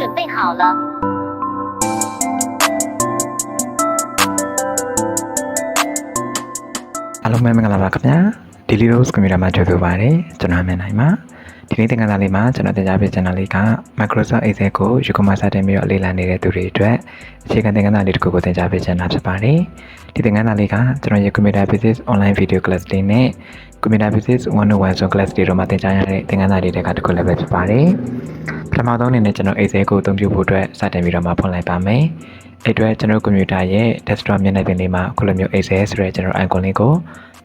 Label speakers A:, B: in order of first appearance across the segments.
A: 准备好了。
B: အားလုံးပဲမင်္ဂလာပါခင်ဗျာ Daily Rose Computer မှာကြိုဆိုပါရစေကျွန်တော်မြင်နိုင်ပါဒီနေ့သင်ခန်းစာလေးမှာကျွန်တော်တင်ပြပေးချင်တာလေးက Microsoft Excel ကိုယူကမစတင်ပြီးတော့လေ့လာနေတဲ့သူတွေအတွက်အခြေခံသင်ခန်းစာလေးတစ်ခုကိုသင်ကြားပေးချင်တာဖြစ်ပါတယ်ဒီသင်ခန်းစာလေးကကျွန်တော်ရဲ့ Computer Basics Online Video Class လေးနဲ့ Computer Basics 101 Zone Class တွေတော့မှာသင်ကြားရတဲ့သင်ခန်းစာလေးတွေကတစ်ခုလည်းပဲဖြစ်ပါတယ် ပထမဆုံးအနေနဲ့ကျွန်တော် Excel ကိုအသုံးပြုဖို့အတွက်စတင်ပြီးတော့မှာဖွင့်လိုက်ပါမယ်အဲ့အတွက်ကျွန်တော်ကွန်ပျူတာရဲ့ desktop မျက်နှာပြင်လေးမှာခုလိုမျိုး Excel ဆိုတဲ့ကျွန်တော် icon လေးကို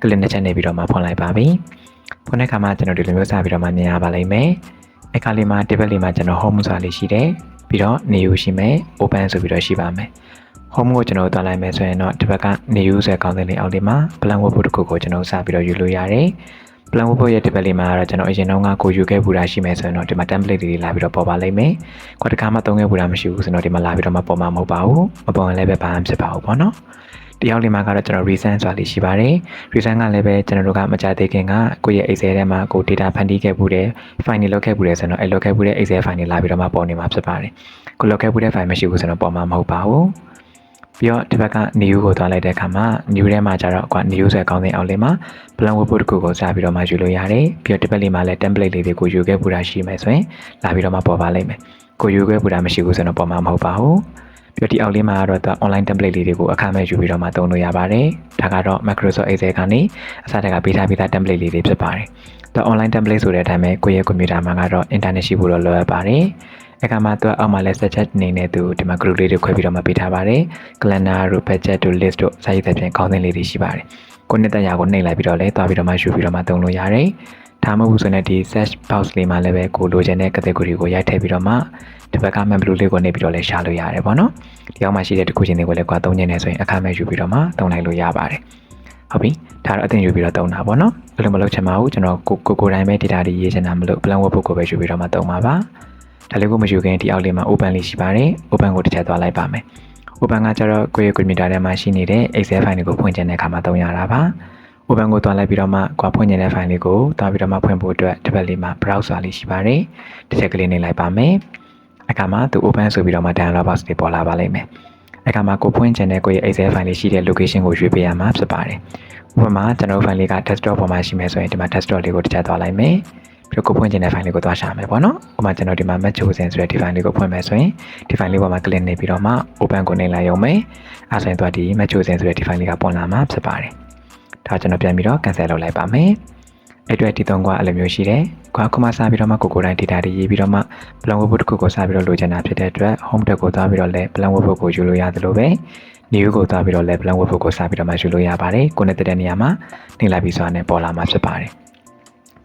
B: ကလစ်နဲ့ချက်နေပြီးတော့မှဖွင့်လိုက်ပါပြီ။ဖွင့်တဲ့အခါမှာကျွန်တော်ဒီလိုမျိုးစပြီးတော့မှမြင်ရပါလိမ့်မယ်။အခါလေးမှာ table လေးမှာကျွန်တော် home ဆိုတာလေးရှိတယ်။ပြီးတော့ new ရှိမယ် open ဆိုပြီးတော့ရှိပါမယ်။ home ကိုကျွန်တော်တွားလိုက်မယ်ဆိုရင်တော့ဒီဘက်က new ဆိုတဲ့ကောင်းတဲ့လေးအောက်လေးမှာ blank workbook တစ်ခုကိုကျွန်တော်စပြီးတော့ယူလို့ရတယ်။ blank workbook ရဲ့ table လေးမှာတော့ကျွန်တော်အရင်တုန်းကကိုယူခဲ့ပူတာရှိမယ်ဆိုရင်တော့ဒီမှာ template တွေလာပြီးတော့ပေါ်ပါလိမ့်မယ်။ခွက်တစ်ခါမှသုံးခဲ့ပူတာမရှိဘူးဆိုတော့ဒီမှာလာပြီးတော့မှပေါ်မှာမဟုတ်ပါဘူး။မပေါ်ရင်လည်းပဲဘာမှဖြစ်ပါဘူးပေါ့နော်။တယောက်လေးမှာကတော့ကျွန်တော် reason ဆိုတာလေးရှိပါတယ် reason ကလည်းပဲကျွန်တော်တို့ကမကြသေးခင်ကကိုယ့်ရဲ့ Excel ထဲမှာကို data ဖန်တီးခဲ့မှုတယ် file တွေလုပ်ခဲ့မှုတယ်ဆိုတော့အဲလုပ်ခဲ့မှုတဲ့ Excel file တွေလာပြီးတော့မှပေါ်နေမှာဖြစ်ပါတယ်ကိုလုပ်ခဲ့မှုတဲ့ file မရှိဘူးဆိုတော့ပေါ်မှာမဟုတ်ပါဘူး ပြီးတော့ဒီဘက်က new ကိုသွားလိုက်တဲ့အခါမှာ new ထဲမှာကျတော့ကွာ new ဆိုတဲ့ကောင်းတဲ့အောင်လေးမှာ blank workbook တစ်ခုကိုစပြီးတော့မှယူလို့ရတယ်ပြီးတော့ဒီဘက်လေးမှာလည်း template လေးတွေကိုယူခဲ့မှုတာရှိမယ်ဆိုရင်လာပြီးတော့မှပေါ်ပါလိမ့်မယ်ကိုယူခဲ့မှုတာမရှိဘူးဆိုတော့ပေါ်မှာမဟုတ်ပါဘူးပြီးတော့ဒီအောက်လေးမှာကတော့သူ online template လေးတွေကိုအခမဲ့ယူပြီးတော့မှသုံးလို့ရပါတယ်။ဒါကတော့ Microsoft Excel ကနေအစတက်ကပေးထားပေးထား template လေးတွေဖြစ်ပါတယ်။သူ online template ဆိုတဲ့အတိုင်းပဲကိုယ့်ရဲ့ computer မှာကတော့ internet ရှိဖို့တော့လိုအပ်ပါတယ်။ အခါမှာသူအောက်မှာလည်း suggest အနေနဲ့သူဒီမှာ group လေးတွေခွဲပြီးတော့မှပေးထားပါတယ်။ calendar တို့ budget တို့ list တို့စာရေးသဖြင့်ခေါင်းစဉ်လေးတွေရှိပါတယ်။ကိုယ်နဲ့တက်ရာကိုနှိပ်လိုက်ပြီးတော့လည်းတွားပြီးတော့မှယူပြီးတော့မှသုံးလို့ရတယ်။ဒါမှမဟုတ်ဘူးဆိုရင်ဒီ search box လေးမှာလည်းပဲကိုလိုချင်တဲ့ category ကိုရိုက်ထည့်ပြီးတော့မှဒီဘက်က map blue လေးကိုနေပြီးတော့လည်းရှာလို့ရတယ်ပေါ့နော်ဒီအောက်မှာရှိတဲ့တစ်ခုချင်းတွေကိုလည်းကွာသုံးချင်နေဆိုရင်အခမဲ့ယူပြီးတော့မှသုံးလိုက်လို့ရပါတယ်ဟုတ်ပြီဒါတော့အသင်ယူပြီးတော့သုံးတာပေါ့နော်ဘယ်လိုမလုပ်ချင်ပါဘူးကျွန်တော်ကိုကိုကိုတိုင်းပဲ data တွေရေးချင်တာမလို့ plan workbook ကိုပဲယူပြီးတော့မှသုံးပါပါ ဒါလေးကိုမယူခင်ဒီအောက်လေးမှာ open လေးရှိပါတယ် open ကိုတစ်ချက်သွားလိုက်ပါမယ် open ကကျတော့ကိုယ့်ရဲ့ computer ထဲမှာရှိနေတဲ့ excel file တွေကိုဖွင့်ချင်တဲ့အခါမှာသုံးရတာပါ open ကိုတွားလိုက်ပြီးတော့မှကွာဖွင့်နေတဲ့ file လေးကိုတွားပြီးတော့မှဖွင့်ဖို့အတွက်ဒီဘက်လေးမှာ browser လေးရှိပါတယ်တစ်ချက်ကလေးနှိပ်လိုက်ပါမယ်အခါမှာသူ open ဆိုပြီးတော့မှ dialog box တွေပေါ်လာပါလိမ့်မယ်အခါမှာကိုဖွင့်ချင်တဲ့ကိုယ့်ရဲ့ excel file လေးရှိတဲ့ location ကိုရွေးပေးရမှာဖြစ်ပါတယ်ဥပမာကျွန်တော် file လေးက desktop ပေါ်မှာရှိမယ်ဆိုရင်ဒီမှာ desktop လေးကိုတစ်ချက်သွားလိုက်မယ် ပြီးတော့ကိုဖွင့်ချင်တဲ့ file လေးကိုသွားရှာမယ်ပေါ့နော်ဥပမာကျွန်တော်ဒီမှာ match chosen ဆိုတဲ့ဒီ file လေးကိုဖွင့်မယ်ဆိုရင်ဒီ file လေးပေါ်မှာ click နေပြီးတော့မှ open ကိုနှိပ်လိုက်ရုံပဲအဲဆိုရင်တော့ဒီ match chosen ဆိုတဲ့ဒီ file လေးကပေါ်လာမှာဖြစ်ပါတယ်ဒါကျွန်တော်ပြန်ပြီးတော့ cancel လုပ်လိုက်ပါမယ်အဲ့အတွက်ဒီသုံးခွာအဲ့လိုမျိုးရှိတယ်။ခွာခုမှစပြီးတော့မှကိုကိုယ်တိုင် data တွေရေးပြီးတော့မှ plan workbook တစ်ခုကိုစပြီးတော့လိုချင်တာဖြစ်တဲ့အတွက် home tab ကိုသွားပြီးတော့လည်း plan workbook ကိုယူလို့ရတယ်လို့ပဲ new ကိုသွားပြီးတော့လည်း plan workbook ကိုစပြီးတော့မှယူလို့ရပါတယ်။ကိုယ်နဲ့တဲ့နေရာမှာနှိပ်လိုက်ပြီးဆိုတာနဲ့ပေါ်လာမှာဖြစ်ပါတယ်။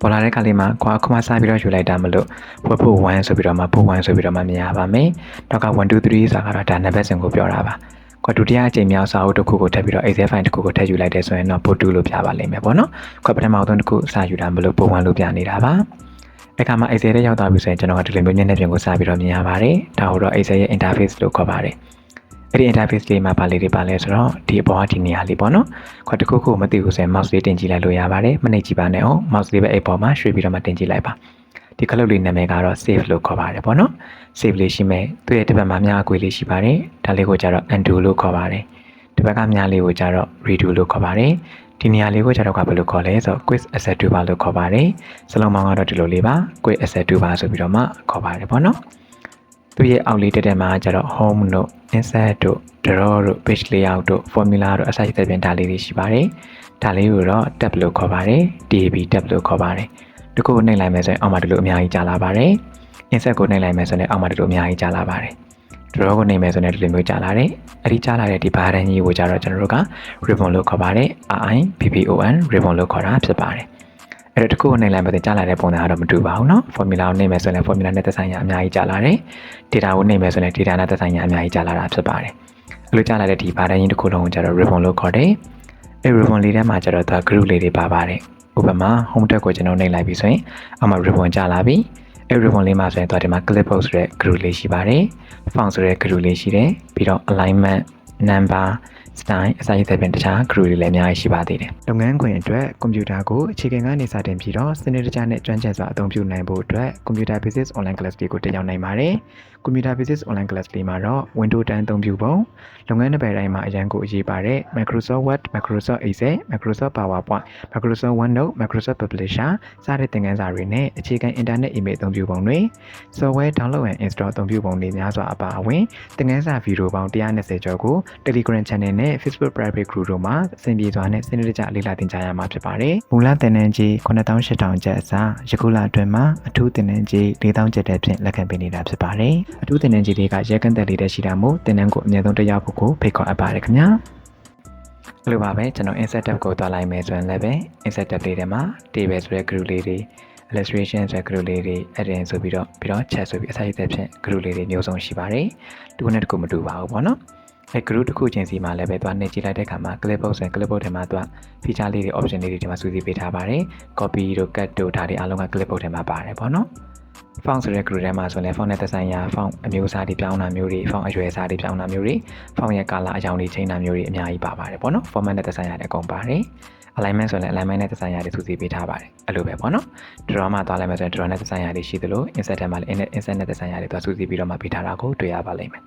B: ပေါ်လာတဲ့ခါလေးမှာခွာခုမှစပြီးတော့ယူလိုက်တာမလို့ workbook 1ဆိုပြီးတော့မှ book 1ဆိုပြီးတော့မှမြင်ရပါမယ်။နောက်က1 2 3ဆိုတာကတော့ဒါနံပါတ်စဉ်ကိုပြောတာပါ။ခွာဒုတိယအကြိမ်မြောက်စာအုပ်တစ်ခုကိုထပ်ပြီးတော့ Excel file တစ်ခုကိုထပ်ယူလိုက်တယ်ဆိုရင်တော့ book 2လို့ပြပါလိမ့်မယ်ပေါ့နော်။ခွာပထမဆုံးတစ်ခုစယူတာမလို့ book 1လို့ပြနေတာပါ။အခါမှာ Excel ထဲရောက်သွားပြီဆိုရင်ကျွန်တော်ကဒီလိုမျိုးမျက်နှာပြင်ကိုစပြီးတော့မြင်ရပါတယ်။ဒါကိုတော့ Excel ရဲ့ interface လို့ခေါ်ပါတယ်။ အဲ့ဒီ interface လေးမှာပါလေးတွေပါလဲဆိုတော့ဒီအပေါ်ကဒီနေရာလေးပေါ့နော်။ခွာတစ်ခုခုမသိဘူးဆိုရင် mouse လေးတင်ကြည့်လိုက်လို့ရပါတယ်။မနှိပ်ကြည့်ပါနဲ့အောင် mouse လေးပဲအဲ့ပေါ်မှာရွှေ့ပြီးတော့မှတင်ကြည့်လိုက်ပါ။ဒီခလုတ်လေးနာမည်ကတော့ save လို့ခေါ်ပါတယ်ပေါ့နော်။ save လေးရှိမယ်။သူ့ရဲ့တစ်ပတ်မှာမြအကွေလေးရှိပါတယ်။ဒါလေးကိုကျတော့ undo လို့ခေါ်ပါတယ်။ဒီဘက်ကမြလေးကိုကျတော့ redo လို့ခေါ်ပါတယ်။ဒီနေရာလေးကိုကျတော့ကဘယ်လိုခေါ်လဲဆိုတော့ quiz asset toolbar လို့ခေါ်ပါတယ်။စလုံးပေါင်းကတော့ဒီလိုလေးပါ quiz asset toolbar ဆိုပြီးတော့မှခေါ်ပါတယ်ပေါ့နော်။ သူ့ရဲ့အောက်လေးတက်တက်မှာကျတော့ home တို့ insert တို့ draw တို့ page layout တို့ formula တို့အစရှိတဲ့ပြင်ဒါလေးတွေရှိပါတယ်။ဒါလေးကိုတော့ tab လို့ခေါ်ပါတယ်။ tab tab လို့ခေါ်ပါတယ်။ဒီကိုနှိပ်လိုက်မယ်ဆိုရင်အောက်မှာဒီလိုအများကြီးကြာလာပါတယ်။ insert ကိုနှိပ်လိုက်မယ်ဆိုရင်အောက်မှာဒီလိုအများကြီးကြာလာပါတယ်။ draw ကိုနှိပ်မယ်ဆိုရင်ဒီလိုမျိုးကြာလာတယ်။အဲ့ဒီကြာလာတဲ့ဒီဘာတန်းကြီးကိုကျတော့ကျွန်တော်တို့က ribbon လို့ခေါ်ပါတယ်။ i BBON ribbon လို့ခေါ်တာဖြစ်ပါတယ်။ အဲ့တော့ဒီကိုနှိပ်လိုက်မယ်ဆိုရင်ကြာလာတဲ့ပုံစံကတော့မတူပါဘူးเนาะ formula ကိုနှိပ်မယ်ဆိုရင် formula နဲ့သက်ဆိုင်ရာအများကြီးကြာလာတယ်။ data ကိုနှိပ်မယ်ဆိုရင် data နဲ့သက်ဆိုင်ရာအများကြီးကြာလာတာဖြစ်ပါတယ်။အဲ့လိုကြာလာတဲ့ဒီဘာတန်းကြီးတစ်ခုလုံးကိုကျတော့ ribbon လို့ခေါ်တယ်။အဲ့ ribbon လေးထဲမှာကျတော့သူ group လေးတွေပါပါတယ်။ဥပမာ home tab ကိုကျွန်တော်နှိပ်လိုက်ပြီဆိုရင်အောက်မှာ ribbon ကြာလာပြီ။အဲ့ ribbon လေးမှာဆိုရင်သူဒီမှာ clipboard ဆိုတဲ့ group လေးရှိပါတယ်။ font ဆိုတဲ့ group လေးရှိတယ်။ပြီးတော့ alignment number စတိုင်အစာရည်တဲ့ပြင်တခြား crew တွေလည်းအများကြီးရှိပါသေးတယ်လုပ်ငန်းခွင်အတွက်ကွန်ပျူတာကိုအခြေခံကနေစတင်ပြီးတော့စနစ်တကျနဲ့ကျွမ်းကျင်စွာအသုံးပြုနိုင်ဖို့အတွက် Computer Basics Online Class တွေကိုတက်ရောက်နိုင်ပါတယ် Computer Basics Online Class လေးမှာတော့ Windows 10အသုံးပြုပုံလုပ်ငန်းတစ်ပယ်တိုင်းမှာအရန်ကိုအရေးပါတဲ့ Microsoft Word, Microsoft Excel, Microsoft PowerPoint, Microsoft OneNote, Microsoft Publisher စတဲ့သင်ခန်းစာတွေနဲ့အခြေခံ Internet Email အသုံးပြုပုံတွေ Software Download and Install အသုံးပြုပုံတွေများစွာအပါအဝင်သင်ခန်းစာဗီဒီယိုပေါင်း120ကျော်ကို Telegram Channel နဲ့ Facebook Private Group တို့မှာအဆင်ပြေစွာနဲ့စနစ်တကျလေ့လာသင်ကြားရမှာဖြစ်ပါတယ်။မူလသင်တန်းကြီး9800ကျပ်အစားယခုလအတွင်းမှာအထူးသင်တန်းကြီး4000ကျပ်တဲ့ဖြင့်လက်ခံပေးနေတာဖြစ်ပါတယ်။အထူးသင်တန်းကြီးတွေကရဲကန့်သက်လေးတဲ့ရှိတာမို့သင်တန်းကိုအမြဲတမ်းတက်ရောက်ဖို့ကိုဖိတ်ခေါ်အပ်ပါတယ်ခင်ဗျာ။အဲ့လိုပါပဲကျွန်တော် insert tab ကိုတွားလိုက်မယ်ဆိုရင်လည်းပဲ insert tab လေးထဲမှာ table ဆိုတဲ့ group လေးတွေ illustration ဆိုတဲ့ group လေးတွေ edit ဆိုပြီးတော့ပြီးတော့ chat ဆိုပြီးအစာရည်တဲ့ဖြင့် group လေးတွေမျိုးစုံရှိပါတယ်။တစ်ခုနဲ့တစ်ခုမတူပါဘူးပေါ့နော်။ အဲ group တစ်ခုချင်းစီမှာလည်းပဲသွားနေကြည့်လိုက်တဲ့အခါမှာ clipboard ဆိုရင် clipboard ထဲမှာသွား feature လေးတွေ option လေးတွေဒီမှာစုစည်းပေးထားပါတယ်။ copy တို့ cut တို့ဒါတွေအားလုံးက clipboard ထဲမှာပါတယ်ပေါ့နော်။ font ဆိုတဲ့ group ထဲမှာဆိုရင် font နဲ့သက်ဆိုင်ရာ font အမျိုးအစားတွေပြောင်းတာမျိုးတွေ font အရွယ်အစားတွေပြောင်းတာမျိုးတွေ font ရဲ့ color အကြောင်းတွေချိန်တာမျိုးတွေအများကြီးပါပါတယ်ပေါ့နော် format နဲ့သက်ဆိုင်ရာတွေအကုန်ပါတယ်။ alignment ဆိုရင် alignment နဲ့သက်ဆိုင်ရာတွေစုစည်းပေးထားပါတယ်အဲ့လိုပဲပေါ့နော် draw မှာသွားလိုက်မယ်ဆိုရင် draw နဲ့သက်ဆိုင်ရာတွေရှိသလို insert ထဲမှာလည်း insert နဲ့သက်ဆိုင်ရာတွေသွားစုစည်းပြီးတော့မှပေးထားတာကိုတွေ့ရပါလိမ့်မယ်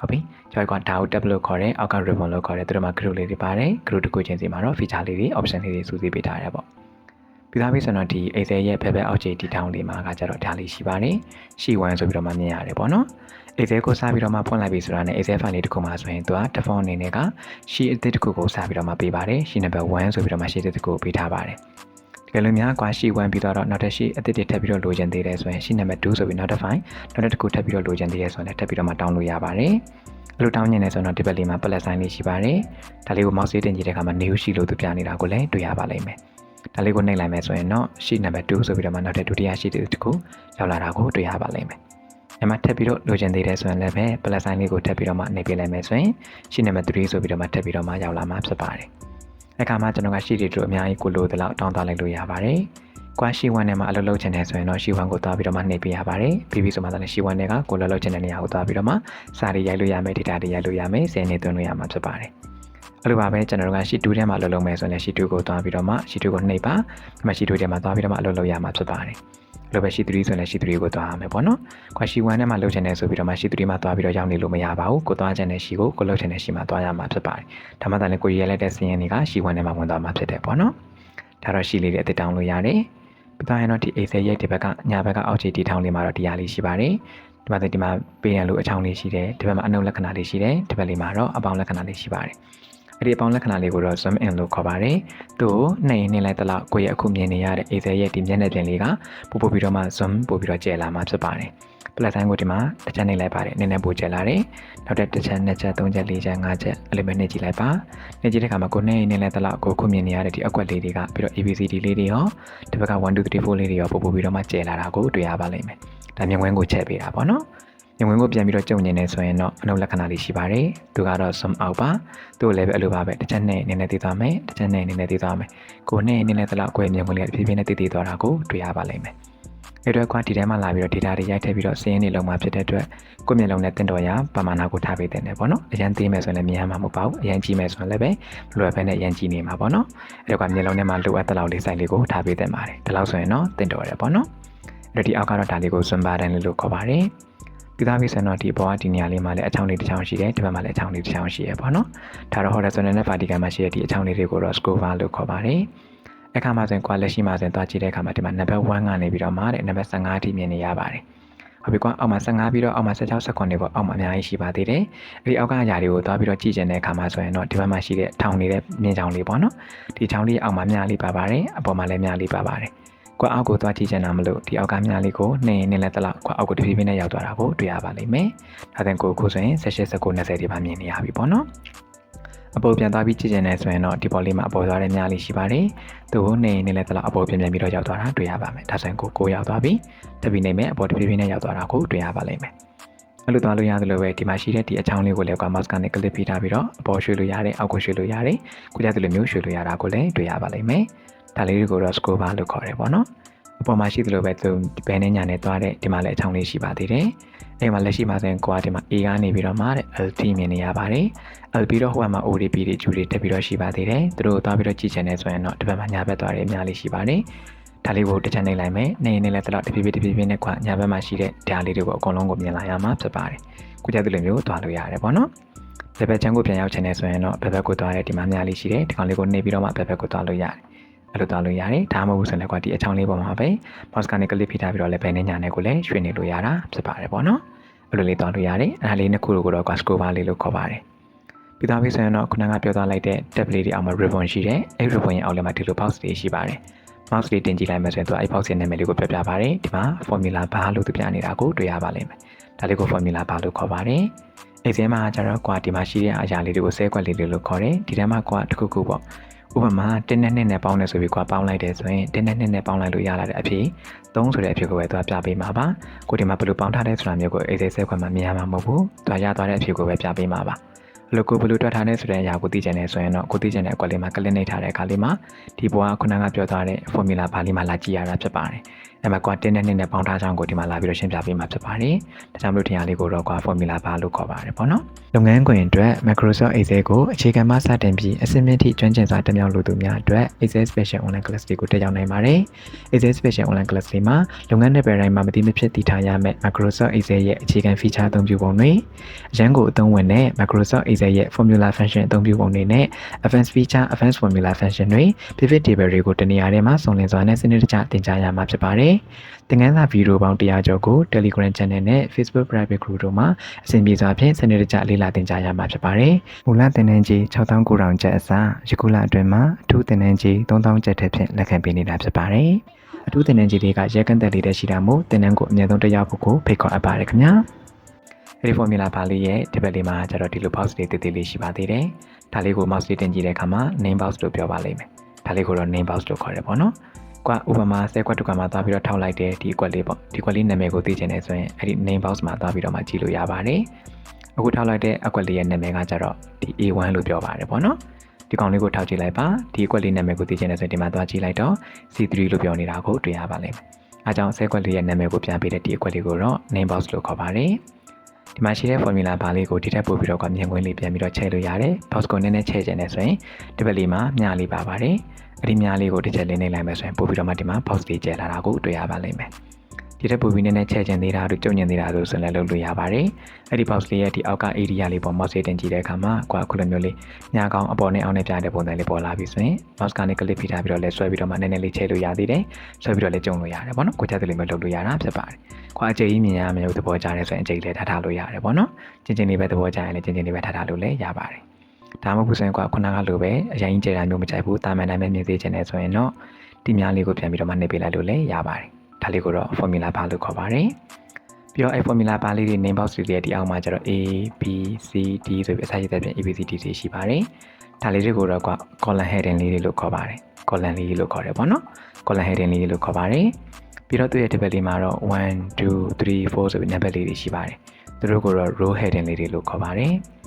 B: ဟုတ်ပြီကျွန်တော်ကဒါကို tab လို့ခေါ်တယ်အောက်က ribbon လို့ခေါ်တယ်သူတို့မှာ group လေးတွေပါတယ် group တစ်ခုချင်းစီမှာတော့ feature လေးတွေ option လေးတွေစုစည်းပေးထားတယ်ပေါ့ပြီးသားပြီဆိုတော့ဒီ Excel ရဲ့ဖက်ဖက်အောက်ခြေတီထောင်လေးမှာကကြတော့ဒါလေးရှိပါတယ်ရှိ1ဆိုပြီးတော့မှမြင်ရတယ်ပေါ့နော် Excel ကိုစပြီးတော့မှဖွင့်လိုက်ပြီဆိုတာနဲ့ Excel file လေးတစ်ခုမှာဆိုရင်သူက default အနေနဲ့က sheet အသစ်တစ်ခုကိုစပြီးတော့မှပေးပါတယ် sheet number 1ဆိုပြီးတော့မှ sheet တစ်ခုကိုပေးထားပါတယ် တကယ်လို့များကွာ sheet 1ပြီးတော့နောက်ထပ် sheet အသစ်တွေထပ်ပြီးတော့လိုချင်သေးတယ်ဆိုရင် sheet number 2ဆိုပြီးနောက်တစ် file နောက်တစ်ခုထပ်ပြီးတော့လိုချင်သေးတယ်ဆိုရင်ထပ်ပြီးတော့မှတောင်းလို့ရပါတယ်အဲ့လိုတောင်းညင်နေဆိုတော့ဒီဘက်လေးမှာ plus sign လေးရှိပါတယ်ဒါလေးကို mouse လေးတင်ကြည့်တဲ့အခါမှာ new sheet လို့သူပြနေတာကိုလည်းတွေ့ရပါလိမ့်မယ်ဒါလေးကိုနှိပ်လိုက်မယ်ဆိုရင်တော့ sheet number 2ဆိုပြီးတော့မှနောက်ထပ်ဒုတိယ sheet တစ်ခုရောက်လာတာကိုတွေ့ရပါလိမ့်မယ်။ညမှာထပ်ပြီးတော့လိုချင်သေးတယ်ဆိုရင်လည်းပဲ plus sign လေးကိုထပ်ပြီးတော့မှနှိပ်ပေးလိုက်မယ်ဆိုရင် sheet number 3ဆိုပြီးတော့မှထပ်ပြီးတော့မှရောက်လာမှာဖြစ်ပါတယ်။ အခါမှာကျွန်တော်က sheet တွေတို့အများကြီးကိုလိုသလောက်တောင်းသွားလိုက်လို့ရပါတယ်။ကွာ sheet 1နဲ့မှာအလုပ်လုပ်ချင်တယ်ဆိုရင်တော့ sheet 1ကိုသွားပြီးတော့မှနှိပ်ပေးရပါတယ်။ပြီးပြီဆိုမှ then sheet 1နဲ့ကကိုလိုလုပ်ချင်တဲ့နေရာကိုသွားပြီးတော့မှစာတွေရိုက်လို့ရမယ် data တွေရိုက်လို့ရမယ်စင်နေသွင်းလို့ရမှာဖြစ်ပါတယ်။အဲ့လိုပါပဲကျွန်တော်တို့က sheet 2ထဲမှာအလုပ်လုပ်မယ်ဆိုရင် sheet 2ကိုသွားပြီးတော့မှ sheet 2ကိုနှိပ်ပါဒီမှာ sheet 2ထဲမှာသွားပြီးတော့မှအလုပ်လုပ်ရမှာဖြစ်ပါတယ်အဲ့ လိုပဲ sheet 3ဆိုရင် sheet 3ကိုသွားရမယ်ပေါ့နော်ခွာ sheet 1ထဲမှာလုပ်ချင်တယ်ဆိုပြီးတော့မှ sheet 3မှာသွားပြီးတော့ရောက်နေလို့မရပါဘူးကိုသွားချင်တဲ့ sheet ကိုကိုလုပ်ချင်တဲ့ sheet မှာသွားရမှာဖြစ်ပါတယ်ဒါမှသာလည်းကိုရေးလိုက်တဲ့စီးရင်တွေက sheet 1ထဲမှာဝင်သွားမှာဖြစ်တယ်ပေါ့နော်ဒါတော့ sheet လေးတွေအသက်တောင်းလို့ရတယ်ပြီးတော့ရင်တော့ဒီ Excel ရဲ့ဒီဘက်ကညာဘက်ကအောက်ခြေတီထောင်လေးမှာတော့တရားလေးရှိပါတယ်ဒီမှာဒီမှာပေးရလို့အချောင်းလေးရှိတယ်ဒီဘက်မှာအနုလက္ခဏာလေးရှိတယ်ဒီဘက်လေးမှာတော့အပေါင်းလက္ခဏာလေးရှိပါတယ် အဲ့ဒီအပေါင်းလက္ခဏာလေးကိုတော့ zoom in လို့ခေါ်ပါတယ်။သူ့ကိုနှိပ်ရင်နှိပ်လိုက်သလောက်ကိုယ့်ရဲ့အခုမြင်နေရတဲ့ Excel ရဲ့ဒီမျက်နှာပြင်လေးကပို့ပို့ပြီးတော့မှ zoom ပို့ပြီးတော့ကျယ်လာမှာဖြစ်ပါတယ်။ plus sign ကိုဒီမှာတစ်ချက်နှိပ်လိုက်ပါတယ်။နည်းနည်းပိုကျယ်လာတယ်။နောက်တစ်ချက်နှစ်ချက်သုံးချက်လေးချက်ငါးချက်အဲ့လိုပဲနှိပ်ကြည့်လိုက်ပါ။နှိပ်ကြည့်တဲ့အခါမှာကိုနှိပ်ရင်နှိပ်လိုက်သလောက်ကိုခုမြင်နေရတဲ့ဒီအကွက်လေးတွေကပြီးတော့ ABCD လေးတွေရောဒီဘက်က1 2 3 4လေးတွေရောပို့ပို့ပြီးတော့မှကျယ်လာတာကိုတွေ့ရပါလိမ့်မယ်။ဒါမြင်ကွင်းကိုချက်ပေးတာပေါ့နော်။ ညဝင်ကိုပြန်ပြီးတော့ကြုံနေနေဆိုရင်တော့အနုလက္ခဏာလေးရှိပါတယ်သူကတော့ sum out ပါသူ့လည်းပဲအဲ့လိုပါပဲတစ်ချက်နဲ့နည်းနည်းသိသွားမယ်တစ်ချက်နဲ့နည်းနည်းသိသွားမယ်ကိုနဲ့နည်းနည်းသလောက်ကိုယ်မြင်ဝင်လေးဖြည်းဖြည်းနဲ့သိသိသွားတာကိုတွေ့ရပါလိမ့်မယ်အဲ့တော့ကွာဒီထဲမှာလာပြီးတော့ data တွေရိုက်ထည့်ပြီးတော့စရင်းတွေလုံးမှာဖြစ်တဲ့အတွက်ကိုယ့်မျက်လုံးနဲ့တင်တော်ရပမာဏကိုထားပေးတဲ့နေပေါ့နော်အရန်သေးမယ်ဆိုရင်လည်းမြင်ရမှာမဟုတ်ပါဘူးအရန်ကြီးမယ်ဆိုရင်လည်းပဲလွယ်ပဲနဲ့အရန်ကြီးနေမှာပေါ့နော်အဲ့တော့ကမျက်လုံးထဲမှာလိုအပ်တဲ့လောက်လေးစိုက်လေးကိုထားပေးတဲ့ပါတယ်ဒီလောက်ဆိုရင်တော့တင်တော်ရပေါ့နော်အဲ့တော့ဒီအောက်ကတော့ဒါလေးကို zoom button လို့ခေါ်ပါတယ် ပြီးသားပြီဆိုတော့ဒီဘောကဒီနေရာလေးမှာလည်းအချောင်းလေးတစ်ချောင်းရှိတယ်ဒီဘက်မှာလည်းအချောင်းလေးတစ်ချောင်းရှိရပေါ့နော်ဒါတော့ horizontal နဲ့ vertical မှာရှိတဲ့ဒီအချောင်းလေးတွေကိုတော့ scover လို့ခေါ်ပါတယ်အခါမှာဆိုရင်ကွာလက်ရှိမှာဆိုရင်တွားကြည့်တဲ့အခါမှာဒီမှာ number 1ကနေပြီးတော့မှတဲ့ number 15အထိမြင်နေရပါတယ်ဟုတ်ပြီကွာအောက်မှာ15ပြီးတော့အောက်မှာ16စက္ကွန်တွေပေါ့အောက်မှာအများကြီးရှိပါသေးတယ်အဲ့ဒီအောက်ကအရာတွေကိုတွားပြီးတော့ကြည့်ကျင်တဲ့အခါမှာဆိုရင်တော့ဒီဘက်မှာရှိတဲ့ထောင်နေတဲ့မြင်ချောင်းလေးပေါ့နော်ဒီချောင်းလေးအောက်မှာမြားလေးပါပါတယ်အပေါ်မှာလည်းမြားလေးပါပါတယ် ကွာအောက်ကိုသွားကြည့်ချင်တာမလို့ဒီအောက်ကမြားလေးကိုနှိမ့်နေလဲတလောက်ကွာအောက်ကိုတဖြည်းဖြည်းနဲ့ရောက်သွားတာကိုတွေ့ရပါလိမ့်မယ်။ဒါတဲ့ကိုခုဆိုရင်18 19 20ဒီမှာမြင်နေရပြီပေါ့နော်။အပေါ်ပြန်သွားပြီးကြည့်ချင်တယ်ဆိုရင်တော့ဒီပေါ်လေးမှာအပေါ်သွားတဲ့မြားလေးရှိပါတယ်။သူ့ကိုနှိမ့်နေလဲတလောက်အပေါ်ပြန်ပြန်ပြီးတော့ရောက်သွားတာတွေ့ရပါမယ်။ဒါဆိုရင်ကိုကိုရောက်သွားပြီ။တပီနေမယ်အပေါ်တဖြည်းဖြည်းနဲ့ရောက်သွားတာကိုတွေ့ရပါလိမ့်မယ်။အဲ့လိုသွားလို့ရတယ်လို့ပဲဒီမှာရှိတဲ့ဒီအချောင်းလေးကိုလည်းကွာ mouse ကနေ click ပေးထားပြီးတော့အပေါ်ရွှေ့လို့ရတယ်အောက်ကိုရွှေ့လို့ရတယ်ခုကြတဲ့လိုမျိုးရွှေ့လို့ရတာကိုလည်းတွေ့ရပါလိမ့်မယ် ဒါလေးတွေကိုတော့ scroll bar လို့ခေါ်တယ်ပေါ့နော်အပေါ်မှာရှိသလိုပဲသူဘယ်နဲ့ညာနဲ့သွားတဲ့ဒီမှာလည်းအချောင်းလေးရှိပါသေးတယ်အဲ့မှာလက်ရှိမှာဆိုရင်ကိုကဒီမှာ A ကနေပြီးတော့မှတဲ့ LT မြင်နေရပါတယ် LB တော့ဟိုမှာ ODP တွေဂျူတွေတက်ပြီးတော့ရှိပါသေးတယ်သူတို့သွားပြီးတော့ကြည့်ချင်တယ်ဆိုရင်တော့ဒီဘက်မှာညာဘက်သွားတယ်အများလေးရှိပါတယ်ဒါလေးကိုတစ်ချက်နှိပ်လိုက်မယ်။နှိပ်နေလဲတလောက်တဖြည်းဖြည်းတဖြည်းဖြည်းနဲ့ကွာညာဘက်မှာရှိတဲ့ဓာတ်လေးတွေကိုအကုန်လုံးကိုမြင်လာရမှာဖြစ်ပါတယ်။ကိုကြတဲ့လိုမျိုးသွားလို့ရတယ်ပေါ့နော်။ဘယ်ဘက်ချမ်းကိုပြန်ရောက်ချင်တယ်ဆိုရင်တော့ဘယ်ဘက်ကိုသွားရဲဒီမှာများလေးရှိတယ်။ဒီကောင်လေးကိုနှိပ်ပြီးတော့မှဘယ်ဘက်ကိုသွားလို့ရတယ်။ အဲ့လိုသွားလို့ရတယ်။ဒါမှမဟုတ်ဆိုရင်လည်းကွာဒီအချောင်းလေးပေါ်မှာပဲ mouse ကနေ click ဖိထားပြီးတော့လည်းဘယ်နဲ့ညာနဲ့ကိုလည်းရွှေ့နေလို့ရတာဖြစ်ပါတယ်ပေါ့နော်။အဲ့လိုလေးသွားလို့ရတယ်။အဲ့ဒါလေးနှစ်ခုကိုတော့ကွာ scroll bar လေးလို့ခေါ်ပါတယ်။ပြီးသားပြီဆိုရင်တော့ခုနကပြောသွားလိုက်တဲ့ tab လေးတွေအောက်မှာ ribbon ရှိတယ်။အဲ့ ribbon ရဲ့အောက်လည်းမှာဒီလို box တွေရှိပါတယ်။ mouse လေးတင်ကြည့်လိုက်မယ်ဆိုရင်သူအဲ့ box ရဲ့နာမည်လေးကိုပြပြပါတယ်ဒီမှာ formula bar လို့သူပြနေတာကိုတွေ့ရပါလိမ့်မယ်ဒါလေးကို formula bar လို့ခေါ်ပါတယ်အဲ့ဒီမှာကျတော့ကွာဒီမှာရှိတဲ့အရာလေးတွေကိုဆဲကွက်လေးတွေလို့ခေါ်တယ်ဒီထဲမှာကွာတစ်ခုခုပေါ့ ဥပမာတင်းနဲ့နှစ်နဲ့ပေါင်းနေဆိုပြီးကွာပေါင်းလိုက်တယ်ဆိုရင်တင်းနဲ့နှစ်နဲ့ပေါင်းလိုက်လို့ရလာတဲ့အဖြစ်3ဆိုတဲ့အဖြစ်ကိုပဲသူကပြပေးမှာပါကိုဒီမှာဘယ်လိုပေါင်းထားတဲ့ဆိုတာမျိုးကိုအေးသေးဆဲခွက်မှာမြင်ရမှာမဟုတ်ဘူးသူကရသွားတဲ့အဖြစ်ကိုပဲပြပေးမှာပါဘလို့ကိုဘလို့တွက်ထားတဲ့ဆိုတဲ့အရာကိုသိချင်တယ်ဆိုရင်တော့ကိုသိချင်တဲ့အကွက်လေးမှာ click နှိပ်ထားတဲ့အခါလေးမှာဒီပေါ်ကခုနကပြောထားတဲ့ formula ဘာလေးမှာလာကြည့်ရတာဖြစ်ပါတယ်။ အဲ့မှာကွာတင်းနဲ့နှစ်နဲ့ပေါင်းထားကြောင်းကိုဒီမှာလာပြီးတော့ရှင်းပြပေးမှာဖြစ်ပါတယ်။ဒါကြောင့်မလို့တရားလေးကိုတော့ကွာ formula ဘာလို့ခေါ်ပါတယ်ပေါ့နော်။လုပ်ငန်းခွင်အတွက် Microsoft Excel ကိုအခြေခံမှစတင်ပြီးအဆင့်မြင့်ထိကျွမ်းကျင်စွာတက်မြောက်လိုသူများအတွက် Excel Special Online Class တွေကိုတက်ရောက်နိုင်ပါတယ်။ Excel Special Online Class တွေမှာလုပ်ငန်းနယ်ပယ်တိုင်းမှာမတိမဖြစ်တည်ထားရမယ့် Microsoft Excel ရဲ့အခြေခံ feature အသုံးပြုပုံတွေအရန်ကိုအသုံးဝင်တဲ့ Microsoft Excel ရဲ့ formula function အသုံးပြုပုံတွေနဲ့ advanced feature advanced formula function တွေ pivot table တွေကိုတနေရာထဲမှာစုံလင်စွာနဲ့စနစ်တကျသင်ကြားရမှာဖြစ်ပါတယ်။သင်ခန်းစာဗီဒီယိုပေါင်း100ကျော်ကို Telegram Channel နဲ့ Facebook Private Group တို့မှာအစဉ်ပြေစွာဖြင့်စနစ်တကျလေ့လာသင်ကြားရမှာဖြစ်ပါတယ်။မူလသင်တန်းကြီး6900ကျပ်အစားယခုလအတွင်းမှာအထူးသင်တန်းကြီး3000ကျပ်ထက်ဖြင့်လက်ခံပေးနေတာဖြစ်ပါတယ်။အထူးသင်တန်းကြီးတွေကရဲကန့်သက်လေးတဲ့ရှိတာမို့သင်တန်းကိုအမြဲတမ်းတက်ရောက်ဖို့ကိုဖိတ်ခေါ်အပ်ပါတယ်ခင်ဗျာ။အဲဒီ formula ဘာလေးရဲ့ဒီဘက်လေးမှာကျတော့ဒီလို box တွေတည်တည်လေးရှိပါသေးတယ်။ဒါလေးကို mouse လေးတင်ကြည့်တဲ့အခါမှာ name box လို့ပြောပါလိမ့်မယ်။ဒါလေးကိုတော့ name box လို့ခေါ်တယ်ပေါ့နော်။ ကွာဥပမာ10ကွက်တူကမှာသွားပြီးတော့ထောက်လိုက်တဲ့ဒီကွက်လေးပေါ့။ဒီကွက်လေးနာမည်ကိုသိချင်တယ်ဆိုရင်အဲ့ဒီ name box မှာသွားပြီးတော့မှကြည့်လို့ရပါတယ်။အခုထောက်လိုက်တဲ့အကွက်လေးရဲ့နာမည်ကကျတော့ဒီ A1 လို့ပြောပါတယ်ပေါ့နော်။ဒီကောင်လေးကိုထောက်ကြည့်လိုက်ပါဒီအကွက်လေးနာမည်ကိုသိချင်တယ်ဆိုရင်ဒီမှာသွားကြည့်လိုက်တော့ C3 လို့ပြောနေတာကိုတွေ့ရပါလိမ့်မယ်။အဲကြောင့်10ကွက်လေးရဲ့နာမည်ကိုပြန်ပေးတဲ့ဒီအကွက်လေးကိုတော့ name box လို့ခေါ်ပါတယ်။ဒီမှာရှိတဲ့ formula ဘာလေးကိုဒီထက်ပို့ပြီးတော့ကမြင်ကွင်းလေးပြန်ပြီးတော့ချဲ့လို့ရတယ်။ box ကိုနည်းနည်းချဲ့ခြင်းနဲ့ဆိုရင်ဒီဘက်လေးမှာမြားလေးပါပါတယ်။ အဲ့ဒီမြားလေးကိုတစ်ချက်လေးနှိပ်လိုက်မယ်ဆိုရင်ပို့ပြီးတော့မှဒီမှာ box လေးကျဲလာတာကိုတွေ့ရပါလိမ့်မယ်။ဒီထက်ပိုပြီးနည်းနည်းချဲ့ခြင်းသေးတာတို့ကျုံညင်သေးတာတို့ဆိုလည်းလုပ်လို့ရပါတယ်။အဲ့ဒီ box လေးရဲ့ဒီအောက်က area လေးပေါ် mouse တင်ကြည့်တဲ့အခါမှာကွာခုလိုမျိုးလေးညာကောင်အပေါ်နဲ့အောက်နဲ့ပြတဲ့ပုံစံလေးပေါ်လာပြီဆိုရင် mouse ကနေ click ဖိထားပြီးတော့လဲဆွဲပြီးတော့မှနည်းနည်းလေးချဲ့လို့ရသေးတယ်။ဆွဲပြီးတော့လဲကျုံလို့ရတယ်ပေါ့နော်။ကိုကြတဲ့လေးမျိုးလုပ်လို့ရတာဖြစ်ပါတယ်။ခွာအကျကြီးမြင်ရမယ်သဘောကျတယ်ဆိုရင်အကျကြီးလည်းထားထားလို့ရတယ်ပေါ့နော်။ချင်းချင်းလေးပဲသဘောကျရင်လည်းချင်းချင်းလေးပဲထားထားလို့လည်းရပါတယ်။ ဒါမှမဟုတ်ဆိုရင်ကွာခုနကလိုပဲအရင်ကြီးကြတာမျိုးမကြိုက်ဘူးတာမန်တိုင်းပဲမြင်သေးချင်တယ်ဆိုရင်တော့ဒီများလေးကိုပြန်ပြီးတော့မှနှိပ်ပေးလိုက်လို့လည်းရပါတယ်။ဒါလေးကိုတော့ formula bar လို့ခေါ်ပါတယ်။ပြီးတော့အဲ formula bar လေးတွေ name box တွေရဲ့ဒီအောက်မှာကျတော့ A B C D ဆိုပြီးအစရှိတဲ့ပြင် A B C D တွေရှိပါတယ်။ဒါလေးတွေကိုတော့ကွာ column heading လေးတွေလို့ခေါ်ပါတယ်။ column လေးလို့ခေါ်တယ်ပေါ့နော်။ column heading လေးလို့ခေါ်ပါတယ်။ပြီးတော့သူ့ရဲ့ဒီဘက်လေးမှာတော့1 2 3 4ဆိုပြီးနံပါတ်လေးတွေရှိပါတယ်။သူတို့ကိုတော့ row heading လေးတွေလို့ခေါ်ပါတယ်။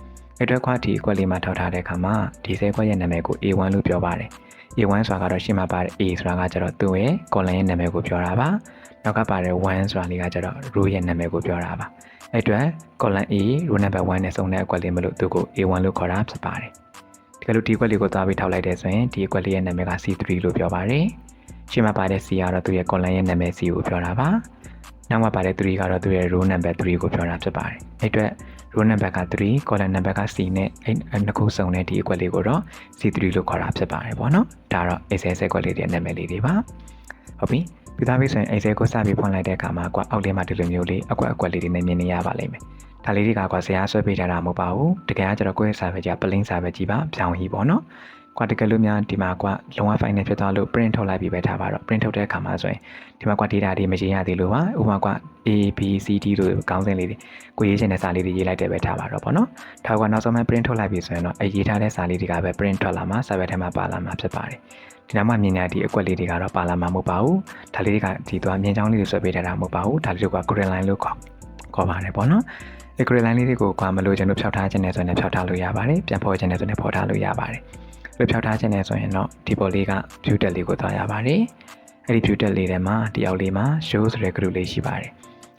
B: အဲ့တော့ခွာဒီအကွက်လေးမှာထောက်ထားတဲ့အခါမှာဒီဆဲခွက်ရဲ့နာမည်ကို A1 လို့ပြောပါတယ်။ A1 ဆိုတာကတော့ရှင်းမှာပါတဲ့ A ဆိုတာကကျတော့သူ့ရဲ့ column ရဲ့နာမည်ကိုပြောတာပါ။နောက်ကပါတဲ့1ဆိုတာလေးကကျတော့ row ရဲ့နာမည်ကိုပြောတာပါ။အဲ့အတွက် column A row number 1နဲ့စုံတဲ့အကွက်လေးမလို့သူ့ကို A1 လို့ခေါ်တာဖြစ်ပါတယ်။ဒီကလို့ဒီကွက်လေးကိုသွားပြီးထောက်လိုက်တဲ့ဆိုရင်ဒီကွက်လေးရဲ့နာမည်က C3 လို့ပြောပါတယ်။ရှင်းမှာပါတဲ့ C ကတော့သူ့ရဲ့ column ရဲ့နာမည် C ကိုပြောတာပါ။နောက်မှာပါတဲ့3ကတော့သူ့ရဲ့ row number 3ကိုပြောတာဖြစ်ပါတယ်။အဲ့အတွက် row number က3 column number က C နဲ့အဲ့နှစ်ခုစုံတဲ့ဒီအကွက်လေးကိုတော့ C3 လို့ခေါ်တာဖြစ်ပါတယ်ပေါ့နော်ဒါတော့ Excel ဆက်ကွက်လေးတွေနာမည်လေးတွေပါဟုတ်ပြီပြီးသားပြီဆိုရင် Excel ကိုစပြီးဖွင့်လိုက်တဲ့အခါမှာကွာအောက်လေးမှာဒီလိုမျိုးလေးအကွက်အကွက်လေးတွေနဲ့မြင်နေရပါလိမ့်မယ်ဒါလေးတွေကကွာဇာတ်ဆွဲပေးထားတာမဟုတ်ပါဘူးတကယ်ကကျတော့ကိုယ့်ရဲ့ server ကြီးက plain server ကြီးပါပြောင်းဟီပေါ့နော် ကွာတကယ်လို့များဒီမှာကွာလုံးဝ file နဲ့ဖြစ်သွားလို့ print ထုတ်လိုက်ပြီးပဲထားပါတော့ print ထုတ်တဲ့အခါမှာဆိုရင်ဒီမှာကွာ data တွေမရေးရသေးလို့ပါဥပမာကွာ A B C D လို့ခေါင်းစဉ်လေးတွေကိုရေးချင်တဲ့စာလေးတွေရေးလိုက်တယ်ပဲထားပါတော့ပေါ့နော်ဒါကွာနောက်ဆုံးမှ print ထုတ်လိုက်ပြီဆိုရင်တော့အရေးထားတဲ့စာလေးတွေကပဲ print ထွက်လာမှာ server ထဲမှာပါလာမှာဖြစ်ပါတယ်ဒီနောက်မှမြင်ရတဲ့ဒီအကွက်လေးတွေကတော့ပါလာမှာမဟုတ်ပါဘူးဒါလေးတွေကဒီသွားမြင်ချောင်းလေးတွေဆွဲပေးထားတာမဟုတ်ပါဘူးဒါလေးတွေက green line လို့ခေါ်ခေါ်ပါတယ်ပေါ့နော်ဒီ green line လေးတွေကိုကွာမလို့ကျွန်တော်ဖြောက်ထားခြင်းနဲ့ဆိုရင်ဖြောက်ထားလို့ရပါတယ်ပြန်ဖော်ခြင်းနဲ့ဆိုရင်ဖော်ထားလို့ရပါတယ် လို့ဖြောက်ထားခြင်းနဲ့ဆိုရင်တော့ဒီပေါ်လေးက view tab လေးကိုသွားရပါတယ်အဲ့ဒီ view တက်လေးထဲမှာဒီအောက်လေးမှာ show ဆိုတဲ့ group လေးရှိပါတယ်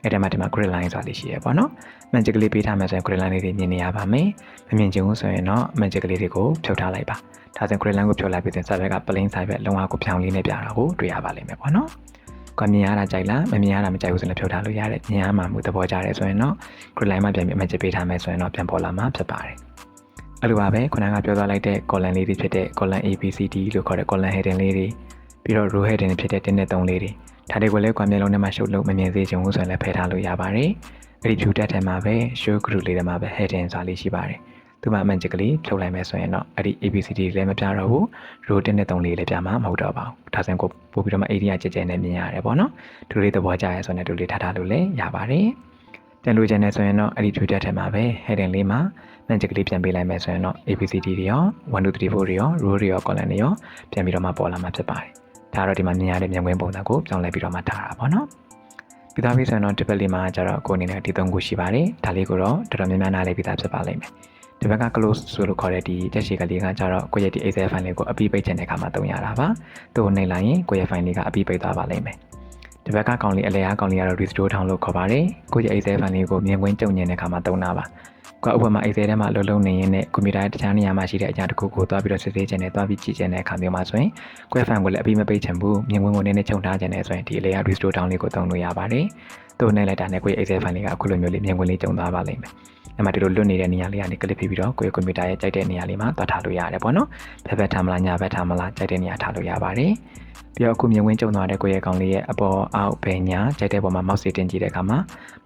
B: အဲ့ဒါမှဒီမှာ grid line ဆိုတာလေးရှိရပေါ့နော် magic လေးပေးထားမှဆိုရင် grid line လေးတွေမြင်နေရပါမယ်မမြင်ချင်ဘူးဆိုရင်တော့ magic လေးတွေကိုဖြုတ်ထားလိုက်ပါဒါဆို grid line ကိုဖြုတ်လိုက်ပြီး then side က plain side ပဲလုံးဝကိုဖြောင်လေးနဲ့ပြတာကိုတွေ့ရပါလိမ့်မယ်ပေါ့နော်ကမြင်ရတာကြိုက်လားမမြင်ရတာမကြိုက်ဘူးဆိုရင်ဖြုတ်ထားလို့ရတယ်မြင်ရမှာမှုသဘောကျတယ်ဆိုရင်တော့ grid line မှာပြန်ပြီး magic ပေးထားမယ်ဆိုရင်တော့ပြန်ပေါ်လာမှာဖြစ်ပါတယ် အဲ့လိုပါပဲခုနကပြောသွားလိုက်တဲ့ column လေးတွေဖြစ်တဲ့ column ABCD လို့ခေါ်တဲ့ column heading လေးတွေပြီးတော့ row heading တွေဖြစ်တဲ့1နဲ့3လေးတွေဒါတွေကိုလည်းကွန်မျက်လုံးထဲမှာ show လို့မမြင်သေးချင်ဘူးဆိုရင်လည်းဖယ်ထားလို့ရပါတယ်အဲ့ဒီ view တက်ထဲမှာပဲ show group လေးထဲမှာပဲ heading ဆိုတာလေးရှိပါတယ်သူမှ magic ကလေးဖြုတ်လိုက်မယ်ဆိုရင်တော့အဲ့ဒီ ABCD လည်းမပြတော့ဘူး row 1နဲ့3လေးလည်းပြမှာမဟုတ်တော့ပါဘူးဒါဆိုရင်ကိုပို့ပြီးတော့မှ area ကြဲကြဲနဲ့မြင်ရတယ်ပေါ့နော်ဒီလေးသဘောကျရဲဆိုရင်ဒီလေးထားထားလို့လည်းရပါတယ် ပြန်လို့ချင်တယ်ဆိုရင်တော့အဲ့ဒီ view တက်ထဲမှာပဲ heading လေးမှာ magic ကလေးပြန်ပေးလိုက်မယ်ဆိုရင်တော့ ABCD တွေရော1 2 3 4တွေရော row တွေရော column တွေရောပြန်ပြီးတော့မှပေါ်လာမှာဖြစ်ပါတယ်ဒါတော့ဒီမှာမြင်ရတဲ့မြင်ကွင်းပုံစံကိုပြောင်းလဲပြီးတော့မှထားတာပေါ့နော်ပြီးသားပြီဆိုရင်တော့ဒီဘက်လေးမှာကျတော့ကိုယ်အနေနဲ့ဒီသုံးခုရှိပါတယ်ဒါလေးကိုတော့တော်တော်များများနားလည်ပြီးသားဖြစ်ပါလိမ့်မယ်ဒီဘက်က close ဆိုလို့ခေါ်တဲ့ဒီတက်ရှိကလေးကကျတော့ကိုယ့်ရဲ့ဒီ Excel file လေးကိုအပြီးပိတ်ချင်တဲ့အခါမှာသုံးရတာပါသူ့ကိုနှိပ်လိုက်ရင်ကိုယ့်ရဲ့ file လေးကအပြီးပိတ်သွားပါလိမ့်မယ် ဒီဘက်ကကောင်လေးအလဲအားကောင်လေးကတော့ restore down လို့ခေါ်ပါတယ်ကိုယ့်ရဲ့ Excel file လေးကိုမြင်ကွင်းကြုံညင်တဲ့အခါမှာသုံးတာပါကဥပမာ Excel ထဲမှာအလုပ်လုပ်နေရင်နဲ့ကွန်ပျူတာတခြားနေရာမှာရှိတဲ့အရာတစ်ခုကိုသွားပြီးတော့စစ်ဆေးခြင်းနဲ့သွားပြီးကြည့်ခြင်းတဲ့အခါမျိုးမှာဆိုရင်ကွဲဖန်ကိုလည်းအပြီးမပိတ်ချင်ဘူးမြင်ကွင်းကိုနည်းနည်းချုံထားခြင်းနဲ့ဆိုရင်ဒီ layer restore down လေးကိုသုံးလို့ရပါတယ်။သို့နဲ့လိုက်တာနဲ့ကိုယ့်ရဲ့ Excel file လေးကအခုလိုမျိုးလေးမြင်ကွင်းလေးကျုံသွားပါလိမ့်မယ်။ အဲ့မှာဒီလိုလွတ်နေတဲ့နေရာလေးကနေ click ပြီးတော့ကိုယ့်ရဲ့ကွန်ပျူတာရဲ့ကြိုက်တဲ့နေရာလေးမှာသွားထားလို့ရတယ်ပေါ့နော်။ဘက်ဘက်ထားမလားညာဘက်ထားမလားကြိုက်တဲ့နေရာထားလို့ရပါတယ်။ပြီးတော့အခုမြင်ကွင်းကျုံသွားတဲ့ကိုယ့်ရဲ့ကောင်လေးရဲ့အပေါ်အောက်ဘယ်ညာကြိုက်တဲ့ပုံမှာ mouse တင်ကြည့်တဲ့အခါမှာ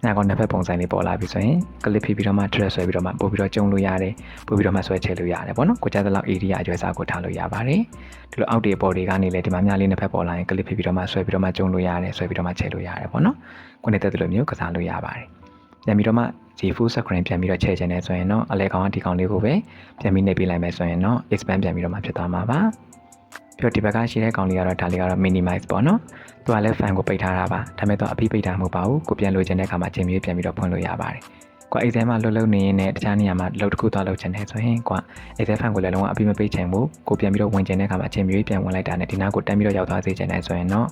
B: ညာကောင်နှစ်ဖက်ပုံစံလေးပေါ်လာပြီဆိုရင် click ပြီးတော့မှ drag ဆွဲပြီးတော့မှပို့ပြီးတော့ကျုံလို့ရတယ်ပို့ပြီးတော့မှဆွဲချဲလို့ရတယ်ပေါ့နော်ကိုကြားတဲ့လောက် area အကျွဲစားကိုထားလို့ရပါတယ်ဒီလိုအောက်တွေပေါ်တွေကနေလည်းဒီမှာမြလေးနှစ်ဖက်ပေါ်လာရင် click ပြီးတော့မှဆွဲပြီးတော့မှကျုံလို့ရတယ်ဆွဲပြီးတော့မှချဲလို့ရတယ်ပေါ့နော်ကိုနေတဲ့တဲ့လိုမျိုးကစားလို့ရပါတယ် ပြန်ပြီးတော့မှဒီ full screen ပြန်ပြီးတော့ချဲချင်နေဆိုရင်တော့အလဲကောင်ကဒီကောင်လေးကိုပဲပြန်ပြီးနှိပ်ပေးလိုက်မယ်ဆိုရင်တော့ expand ပြန်ပြီးတော့မှဖြစ်သွားမှာပါပြီးတော့ဒီဘက်ကရှိတဲ့ကောင်လေးကတော့ဒါလေးကတော့ minimize ပေါ့နော်။သူကလည်း fan ကိုပိတ်ထားတာပါ။ဒါပေမဲ့သူအပြီးပိတ်တာမဟုတ်ပါဘူး။ကိုပြန်လိုချင်တဲ့အခါမှာချိန်မြေးပြန်ပြီးတော့ဖွင့်လို့ရပါတယ်။ကို exam မှာလှုပ်လှုပ်နေရင်လည်းတခြားနေရာမှာလှုပ်တစ်ခုသွားလှုပ်ချင်တယ်ဆိုရင်ကို exam fan ကိုလည်းလုံးဝအပြီးမပိတ်ချင်ဘူး။ကိုပြန်ပြီးတော့ဝင်ချင်တဲ့အခါမှာချိန်မြေးပြန်ဝင်လိုက်တာနဲ့ဒီနားကိုတန်းပြီးတော့ရောက်သွားစေချင်တယ်ဆိုရင်တော့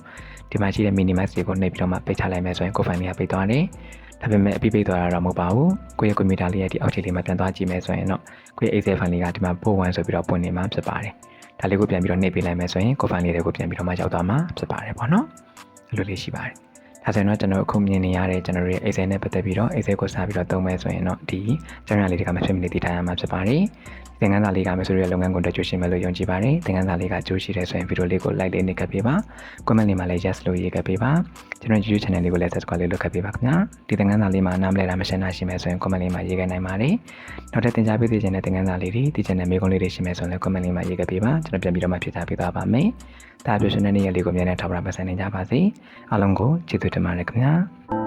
B: ဒီမှာရှိတဲ့ minimize တွေကိုနှိပ်ပြီးတော့မှပိတ်ချလိုက်မယ်ဆိုရင်ကို fan လေးကပိတ်သွားတယ်။ ဒါပေမဲ့အပြီးပိတ်သွားတာတော့မဟုတ်ပါဘူး။ကိုယ့်ရဲ့ကွန်ပျူတာလေးရဲ့ဒီအောက်ခြေလေးမှာပြန်သွားကြည့်မယ်ဆိုရင်တော့ကိုယ့်ရဲ့ Excel file လေးကဒီမှာပို့ဝင်ဆိုပြီးတော့ပွင့်နေမှာဖြစ်ပါတယ်။ဒါလေးကိုပြန်ပြီးတော့နှိပ်ပေးလိုက်မယ်ဆိုရင်ကိုယ် file လေးတွေကိုပြန်ပြီးတော့မှရောက်သွားမှာဖြစ်ပါတယ်ပေါ့နော်။အဲ့လိုလေးရှိပါတယ်။ဒါဆိုရင်တော့ကျွန်တော်အခုမြင်နေရတဲ့ကျွန်တော်ရဲ့ Excel နဲ့ပတ်သက်ပြီးတော့ Excel ကိုစပြီးတော့သုံးမယ်ဆိုရင်တော့ဒီကျမ်းစာလေးတွေကမဖြစ်မနေတည်ထားရမှာဖြစ်ပါတယ်။ သင်ခန်းစာလေးကမယ်ဆိုတဲ့လုပ်ငန်းကိုတက်ကြွရှင်မယ်လို့ယုံကြည်ပါတယ်။သင်ခန်းစာလေးကကြိုးရှိတယ်ဆိုရင်ဗီဒီယိုလေးကို like လေးနှိပ်ခဲ့ပေးပါ။ comment လေးမှာလည်း yes လို့ရေးခဲ့ပေးပါ။ကျွန်တော် YouTube channel လေးကိုလည်း subscribe လေးလုပ်ခဲ့ပေးပါခင်ဗျာ။ဒီသင်ခန်းစာလေးမှာနားမလည်တာမရှင်းတာရှိမယ်ဆိုရင် comment လေးမှာရေးခဲ့နိုင်ပါတယ်။နောက်ထပ်သင်ကြားပေးသေးခြင်းတဲ့သင်ခန်းစာလေးတွေဒီ channel မေးခွန်းလေးတွေရှိမယ်ဆိုရင်လည်း comment လေးမှာရေးခဲ့ပေးပါ။ကျွန်တော်ပြန်ပြီးတော့မှဖြေချပေးသွားပါမယ်။ဒါအပြည့်ရှင်တဲ့နေ့ရက်လေးကိုအများနဲ့ထောက်ပံ့ပတ်စံနေကြပါစေ။အားလုံးကိုကျေးဇူးတင်ပါတယ်ခင်ဗျာ။